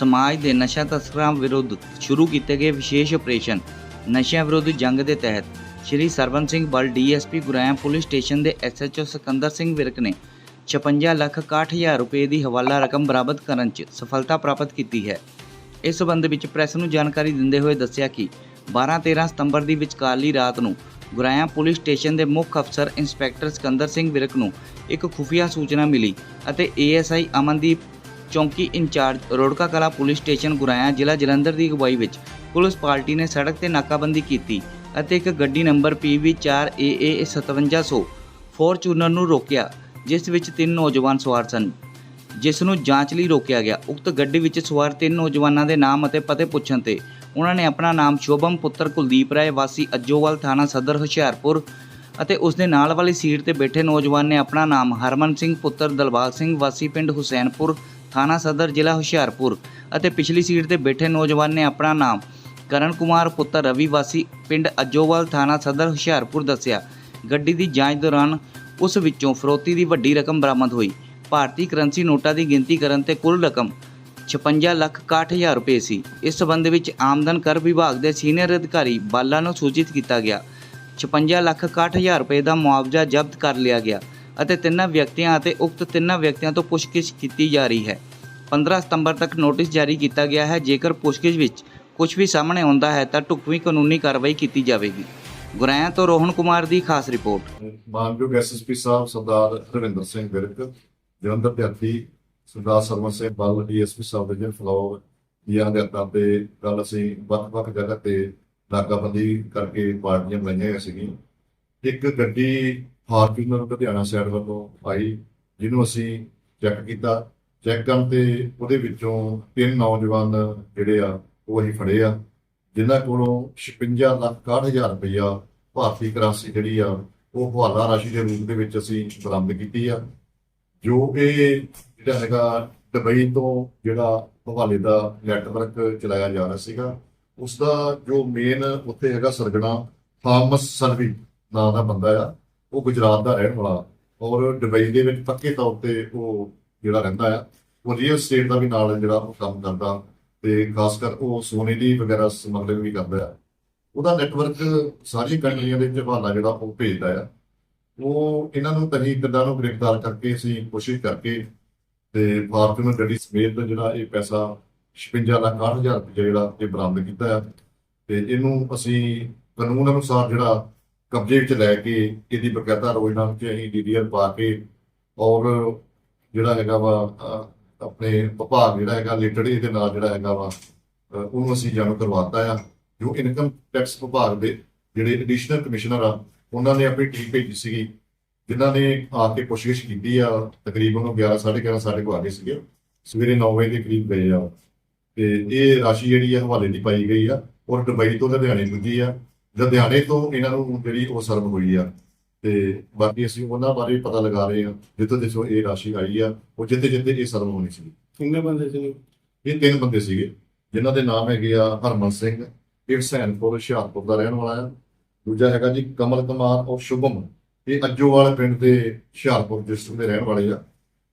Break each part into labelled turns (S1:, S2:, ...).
S1: ਸਮਾਜ ਦੇ ਨਸ਼ਾ ਤਸਕਰਾਂ ਵਿਰੁੱਧ ਸ਼ੁਰੂ ਕੀਤੇ ਗਏ ਵਿਸ਼ੇਸ਼ ਆਪਰੇਸ਼ਨ ਨਸ਼ਿਆਂ ਵਿਰੁੱਧ ਜੰਗ ਦੇ ਤਹਿਤ। Shri Sarwan Singh Bal DSP Guraya police station ਦੇ ਐਸਐਚਓ ਸਿਕੰਦਰ ਸਿੰਘ ਵਿਰਕ ਨੇ 56 ਲੱਖ 61000 ਰੁਪਏ ਦੀ ਹਵਾਲਾ ਰਕਮ ਬਰਾਮਦ ਕਰਨ 'ਚ ਸਫਲਤਾ ਪ੍ਰਾਪਤ ਕੀਤੀ ਹੈ। ਇਸ ਸਬੰਧ ਵਿੱਚ ਪ੍ਰੈਸ ਨੂੰ ਜਾਣਕਾਰੀ ਦਿੰਦੇ ਹੋਏ ਦੱਸਿਆ ਕਿ 12-13 ਸਤੰਬਰ ਦੀ ਵਿਚਕਾਰਲੀ ਰਾਤ ਨੂੰ ਗੁਰਾਇਆ ਪੁਲਿਸ ਸਟੇਸ਼ਨ ਦੇ ਮੁੱਖ ਅਫਸਰ ਇੰਸਪੈਕਟਰ ਸਿਕੰਦਰ ਸਿੰਘ ਵਿਰਕ ਨੂੰ ਇੱਕ ਖੁਫੀਆ ਸੂਚਨਾ ਮਿਲੀ ਅਤੇ ਏਐਸਆਈ ਅਮਨਦੀਪ ਚੌਂਕੀ ਇੰਚਾਰਜ ਰੋੜਕਾ ਕਲਾ ਪੁਲਿਸ ਸਟੇਸ਼ਨ ਗੁਰਾਇਆ ਜ਼ਿਲ੍ਹਾ ਜਲੰਧਰ ਦੀ ਅਗਵਾਈ ਵਿੱਚ ਪੁਲਿਸ ਪਾਰਟੀ ਨੇ ਸੜਕ ਤੇ ਨਾਕਾਬੰਦੀ ਕੀਤੀ ਅਤੇ ਇੱਕ ਗੱਡੀ ਨੰਬਰ PV4AA 5700 ਫੋਰਚੂਨਰ ਨੂੰ ਰੋਕਿਆ, ਜਿਸ ਵਿੱਚ ਤਿੰਨ ਨੌਜਵਾਨ ਸਵਾਰ ਸਨ। ਜਿਸ ਨੂੰ ਜਾਂਚ ਲਈ ਰੋਕਿਆ ਗਿਆ। ਉਕਤ ਗੱਡੀ ਵਿੱਚ ਸਵਾਰ ਤਿੰਨ ਨੌਜਵਾਨਾਂ ਦੇ ਨਾਮ ਅਤੇ ਪਤੇ ਪੁੱਛਣ ਤੇ ਉਹਨਾਂ ਨੇ ਆਪਣਾ ਨਾਮ ਸ਼ੋਭਮ ਪੁੱਤਰ ਕੁਲਦੀਪ ਰਾਏ, ਵਾਸੀ ਅੱਜੋਵਾਲ ਥਾਣਾ ਸਦਰ, ਹੁਸ਼ਿਆਰਪੁਰ ਅਤੇ ਉਸ ਦੇ ਨਾਲ ਵਾਲੀ ਸੀਟ ਤੇ ਬੈਠੇ ਨੌਜਵਾਨ ਨੇ ਆਪਣਾ ਨਾਮ ਹਰਮਨ ਸਿੰਘ, ਪੁੱਤਰ ਦਲਬਾਗ ਸਿੰਘ, ਵਾਸੀ ਪਿੰਡ ਹੁਸੈਨਪੁਰ ਥਾਣਾ ਸਦਰ ਜ਼ਿਲ੍ਹਾ ਹੁਸ਼ਿਆਰਪੁਰ ਅਤੇ ਪਿਛਲੀ ਸੀਟ ਤੇ ਬੈਠੇ ਨੌਜਵਾਨ ਨੇ ਆਪਣਾ ਨਾਮ ਕਰਨ ਕੁਮਾਰ, ਪੁੱਤਰ ਰਵੀ ਵਾਸੀ, ਪਿੰਡ ਅਜੋਵਾਲ ਥਾਣਾ ਸਦਰ ਹੁਸ਼ਿਆਰਪੁਰ ਦੱਸਿਆ। ਗੱਡੀ ਦੀ ਜਾਂਚ ਦੌਰਾਨ ਉਸ ਵਿੱਚੋਂ ਫਰੋਤੀ ਦੀ ਵੱਡੀ ਰਕਮ ਬਰਾਮਦ ਹੋਈ। ਭਾਰਤੀ ਕਰੰਸੀ ਨੋਟਾਂ ਦੀ ਗਿਣਤੀ ਕਰਨ ਤੇ ਕੁੱਲ ਰਕਮ 56 ਲੱਖ 61000 ਰੁਪਏ ਸੀ। ਇਸ ਸਬੰਧ ਵਿੱਚ ਆਮਦਨ ਕਰ ਵਿਭਾਗ ਦੇ ਸੀਨੀਅਰ ਅਧਿਕਾਰੀ ਬਾਲਾ ਨੂੰ ਸੂਚਿਤ ਕੀਤਾ ਗਿਆ। 56 ਲੱਖ 61000 ਰੁਪਏ ਦਾ ਮੁਆਵਜ਼ਾ ਜ਼ਬਤ ਕਰ ਲਿਆ ਗਿਆ। ਅਤੇ ਤਿੰਨਾਂ ਵਿਅਕਤੀਆਂ ਅਤੇ ਉਕਤ ਤਿੰਨਾਂ ਵਿਅਕਤੀਆਂ ਤੋਂ ਪੁੱਛਗਿੱਛ ਕੀਤੀ ਜਾ ਰਹੀ ਹੈ। 15 ਸਤੰਬਰ ਤੱਕ ਨੋਟਿਸ ਜਾਰੀ ਕੀਤਾ ਗਿਆ ਹੈ। ਜੇਕਰ ਪੁੱਛਗਿੱਛ ਵਿੱਚ ਕੁਝ ਵੀ ਸਾਹਮਣੇ ਆਉਂਦਾ ਹੈ, ਤਾਂ ਢੁਕਵੀਂ ਕਾਨੂੰਨੀ ਕਾਰਵਾਈ ਕੀਤੀ ਜਾਵੇਗੀ। ਗੁਰਾਇਆ ਤੋਂ ਰੋਹਨ ਕੁਮਾਰ ਦੀ ਖਾਸ ਰਿਪੋਰਟ।
S2: ਮਾਨਯੋਗ ਐਸਐਸਪੀ ਸਾਹਿਬ ਸਰਦਾਰ ਰਵਿੰਦਰ ਸਿੰਘ ਵਿਰਕ ਜਲੰਧਰ ਦੇ ਹੱਥੀ ਸਰਦਾਰ ਸਰਵਨ ਸਿੰਘ ਬਲ, ਡੀਐਸਪੀ ਸਾਹਿਬ ਦੇ ਫਲੋਰ ਦੀਆਂ ਹਦਾਇਤਾਂ ਤੇ ਕੱਲ ਅਸੀਂ ਵੱਖ-ਵੱਖ ਜਗ੍ਹਾ ਤੇ ਨਾਕਾਬੰਦੀ ਕਰਕੇ ਪਾਰਟੀਆਂ ਬਣਾਈਆਂ ਹੋਈਆਂ ਸੀਗੀਆਂ। ਇੱਕ ਗੱਡੀ ਫਾਰਚੂਨਰ ਲੁਧਿਆਣਾ ਸਾਈਡ ਵੱਲੋਂ ਆਈ, ਜਿਹਨੂੰ ਅਸੀਂ ਚੈੱਕ ਕੀਤਾ। ਚੈੱਕ ਕਰਨ ਤੇ ਉਹਦੇ ਵਿੱਚੋਂ ਤਿੰਨ ਨੌਜਵਾਨ ਜਿਹੜੇ ਆ, ਉਹ ਅਸੀਂ ਫੜੇ ਆ, ਜਿਨ੍ਹਾਂ ਕੋਲੋਂ 56 ਲੱਖ 61000 ਰੁਪਇਆ ਭਾਰਤੀ ਕਰੰਸੀ ਜਿਹੜੀ ਆ, ਉਹ ਹਵਾਲਾ ਰਾਸ਼ੀ ਦੇ ਰੂਪ ਦੇ ਵਿੱਚ ਅਸੀਂ ਬਰਾਮਦ ਕੀਤੀ ਆ। ਜੋ ਇਹ ਜਿਹੜਾ ਹੈਗਾ ਦੁਬਈ ਤੋਂ ਜਿਹੜਾ ਹਵਾਲੇ ਦਾ ਨੈਟਵਰਕ ਚਲਾਇਆ ਜਾ ਰਿਹਾ ਸੀਗਾ ਉਸ ਦਾ ਜੋ ਮੇਨ ਉੱਥੇ ਹੈਗਾ ਸਰਗਣਾ ਥਾਮਸ ਸਰਵੀ ਨਾਂ ਦਾ ਬੰਦਾ ਆ। ਉਹ ਗੁਜਰਾਤ ਦਾ ਰਹਿਣ ਵਾਲਾ ਔਰ ਦੁਬਈ ਦੇ ਵਿੱਚ ਪੱਕੇ ਤੌਰ ਤੇ ਉਹ ਜਿਹੜਾ ਰਹਿੰਦਾ ਆ, ਉਹ ਰੀਅਲ ਸਟੇਟ ਦਾ ਵੀ ਨਾਲ ਜਿਹੜਾ ਉਹ ਕੰਮ ਕਰਦਾ ਤੇ ਖਾਸ ਕਰ ਉਹ ਸੋਨੇ ਦੀ ਵਗੈਰਾ ਸਮਗਲਿੰਗ ਵੀ ਕਰਦਾ ਆ। ਉਹਦਾ ਨੈਟਵਰਕ ਸਾਰੀਆਂ ਕੰਟਰੀਆਂ ਦੇ ਵਿੱਚ ਹਵਾਲਾ ਜਿਹੜਾ ਉਹ ਭੇਜਦਾ ਆ। ਉਹ ਇਹਨਾਂ ਨੂੰ ਤਹੀਂ ਕਿੱਦਾਂ ਨੂੰ ਗ੍ਰਿਫਤਾਰ ਕਰਕੇ ਅਸੀਂ ਕੋਸ਼ਿਸ਼ ਕਰਕੇ ਤੇ ਫਾਰਚੂਨਰ ਗੱਡੀ ਸਮੇਤ ਜਿਹੜਾ ਇਹ ਪੈਸਾ 56 ਲੱਖ 6000 ਰੁਪਏ ਜਿਹੜਾ ਇਹ ਬਰਾਮਦ ਕੀਤਾ ਹੈ ਤੇ ਇਹਨੂੰ ਅਸੀਂ ਕਾਨੂੰਨ ਅਨੁਸਾਰ ਜਿਹੜਾ ਕਬਜ਼ੇ ਵਿੱਚ ਲੈ ਕੇ ਇਹਦੀ ਬਕਾਇਦਾ ਰੋਜ਼ਨਾ ਵਿੱਚ ਅਸੀਂ ਡੀਡੀਆਰ ਪਾ ਕੇ ਔਰ ਜਿਹੜਾ ਹੈਗਾ ਵਾ ਆਪਣੇ ਵਿਭਾਗ ਜਿਹੜਾ ਹੈਗਾ ਰਿਲੇਟਡ ਇਹਦੇ ਨਾਲ ਜਿਹੜਾ ਹੈਗਾ ਵਾ ਉਹਨੂੰ ਅਸੀਂ ਜਾਣੂ ਕਰਵਾਤਾ ਆ। ਜੋ ਇਨਕਮ ਟੈਕਸ ਵਿਭਾਗ ਦੇ ਜਿਹੜੇ ਐਡੀਸ਼ਨਲ ਕਮਿਸ਼ਨਰ ਆ, ਉਹਨਾਂ ਨੇ ਆਪਣੀ ਟੀਮ ਭੇਜੀ ਸੀਗੀ, ਜਿਨ੍ਹਾਂ ਨੇ ਆ ਕੇ ਪੁੱਛਗਿੱਛ ਕੀਤੀ ਆ। ਤਕਰੀਬਨ ਉਹ 11 11:30 ਸਾਡੇ ਕੋਲ ਆ ਗਏ ਸੀਗੇ। ਸਵੇਰੇ 9 ਵਜੇ ਦੇ ਕਰੀਬ ਗਏ ਆ। ਤੇ ਇਹ ਰਾਸ਼ੀ ਜਿਹੜੀ ਆ ਹਵਾਲੇ ਦੀ ਪਾਈ ਗਈ ਆ, ਔਰ ਦੁਬਈ ਤੋਂ ਲੁਧਿਆਣੇ ਪੁੱਜੀ ਆ। ਲੁਧਿਆਣੇ ਤੋਂ ਇਹਨਾਂ ਨੂੰ ਜਿਹੜੀ ਉਹ ਸਰਵ ਹੋਈ ਆ। ਤੇ ਬਾਕੀ ਅਸੀਂ ਉਹਨਾਂ ਬਾਰੇ ਪਤਾ ਲਗਾ ਰਹੇ ਆ ਜਿੱਥੋਂ ਜਿੱਥੋਂ ਇਹ ਰਾਸ਼ੀ ਆਈ ਆ ਉਹ ਜਿੱਥੇ ਜਿੱਥੇ ਇਹ ਸਰਵ ਹੋਣੀ ਸੀ।
S3: ਕਿੰਨੇ ਬੰਦੇ ਸੀ?
S2: ਇਹ ਤਿੰਨ ਬੰਦੇ ਸੀਗੇ ਜਿਨ੍ਹਾਂ ਦੇ ਨਾਮ ਹੈਗੇ ਆ ਹਰਮਨ ਸਿੰਘ ਇਹ ਹੁਸੈਨਪੁਰ ਹੁਸ਼ਿਆਰਪੁਰ ਦਾ ਰਹਿਣ ਵਾਲਾ ਆ। ਦੂਜਾ ਹੈਗਾ ਜੀ ਕਮਲ ਕੁਮਾਰ ਔਰ ਸ਼ੁਭਮ ਇਹ ਅੱਜੋਵਾਲ ਪਿੰਡ ਦੇ ਹੁਸ਼ਿਆਰਪੁਰ ਡਿਸਟ੍ਰਿਕਟ ਦੇ ਰਹਿਣ ਵਾਲੇ ਆ।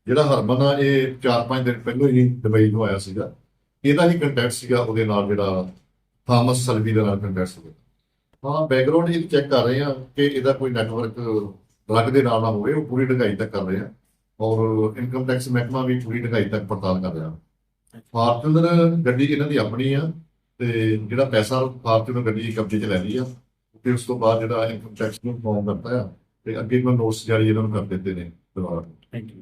S2: ਜਿਹੜਾ ਹਰਮਨ ਆ ਇਹ 4-5 ਦਿਨ ਪਹਿਲਾਂ ਹੀ ਦੁਬਈ ਤੋਂ ਆਇਆ ਸੀਗਾ। ਇਹਦਾ ਹੀ ਕੰਟੈਕਟ ਸੀਗਾ ਉਹਦੇ ਨਾਲ ਜਿਹੜਾ ਥਾਮਸ ਸਲਵੀ ਦੇ ਨਾਲ ਕੰਟੈਕਟ ਸੀਗਾ। ਹਾਂ ਬੈਕਗ੍ਰਾਉਂਡ ਇਹ ਚੈੱਕ ਕਰ ਰਹੇ ਆ ਕਿ ਇਹਦਾ ਕੋਈ ਨੈਟਵਰਕ ਡਰੱਗ ਦੇ ਨਾਲ ਨਾ ਹੋਵੇ, ਉਹ ਪੂਰੀ ਢਗਾਈ ਤੱਕ ਕਰ ਰਹੇ ਆ। ਔਰ ਇਨਕਮ ਟੈਕਸ ਮਹਿਕਮਾ ਵੀ ਪੂਰੀ ਢਗਾਈ ਤੱਕ ਪੜਤਾਲ ਕਰ ਰਿਹਾ। ਫਾਰਚੂਨਰ ਗੱਡੀ ਇਹਨਾਂ ਦੀ ਆਪਣੀ ਆ ਤੇ ਜਿਹੜਾ ਪੈਸਾ ਫਾਰਚੂਨਰ ਗੱਡੀ ਕਬਜ਼ੇ 'ਚ ਲੈ ਲਈ ਆ, ਤੇ ਉਸ ਤੋਂ ਬਾਅਦ ਜਿਹੜਾ ਇਨਕਮ ਟੈਕਸ ਨੂੰ ਫਾਰਮ ਕਰਤਾ ਆ, ਤੇ ਅੱਗੇ ਮੈਂ ਨੋਟਸ ਜਾਰੀ ਇਹਨਾਂ ਨੂੰ ਕਰ ਦਿੱਤੇ ਨੇ। ਦੁਬਾਰਾ
S3: ਥੈਂਕ ਯੂ